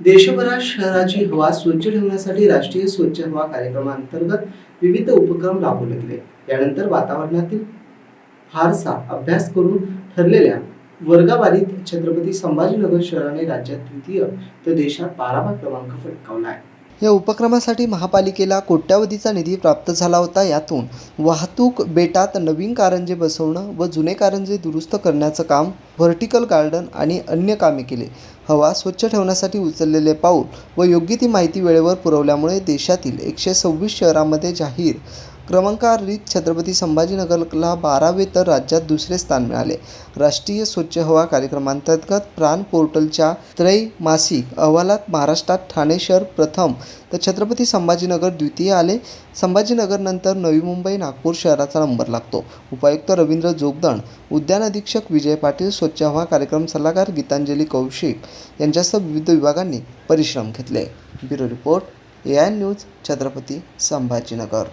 देशभरात शहराची हवा स्वच्छ ठेवण्यासाठी राष्ट्रीय स्वच्छ हवा कार्यक्रमांतर्गत विविध उपक्रम राबवले गेले यानंतर वातावरणातील फारसा अभ्यास करून ठरलेल्या वर्गावारीत छत्रपती संभाजीनगर शहराने राज्यात द्वितीय तर देशात बारावा क्रमांक पटकावला आहे. या उपक्रमासाठी महापालिकेला कोट्यावधीचा निधी प्राप्त झाला होता. यातून वाहतूक बेटात नवीन कारंजे बसवणं व जुने कारंजे दुरुस्त करण्याचं काम व्हर्टिकल गार्डन आणि अन्य कामे केले. हवा स्वच्छ ठेवण्यासाठी उचललेले पाऊल व योग्य ती माहिती वेळेवर पुरवल्यामुळे देशातील एकशे सव्वीस शहरामध्ये जाहीर क्रमांकारित छत्रपती संभाजीनगरला बारावे तर राज्यात दुसरे स्थान मिळाले. राष्ट्रीय स्वच्छ हवा कार्यक्रमांतर्गत प्राण पोर्टलच्या त्रैमासिक अहवालात महाराष्ट्रात ठाणे शहर प्रथम तर छत्रपती संभाजीनगर द्वितीय आले. संभाजीनगरनंतर नवी मुंबई नागपूर शहराचा नंबर लागतो. उपायुक्त रवींद्र जोगदण उद्यान अधीक्षक विजय पाटील स्वच्छ हवा कार्यक्रम सल्लागार गीतांजली कौशिक यांच्यासह विविध विभागांनी परिश्रम घेतले. Bureau report A I news Chhatrapati Sambhajinagar.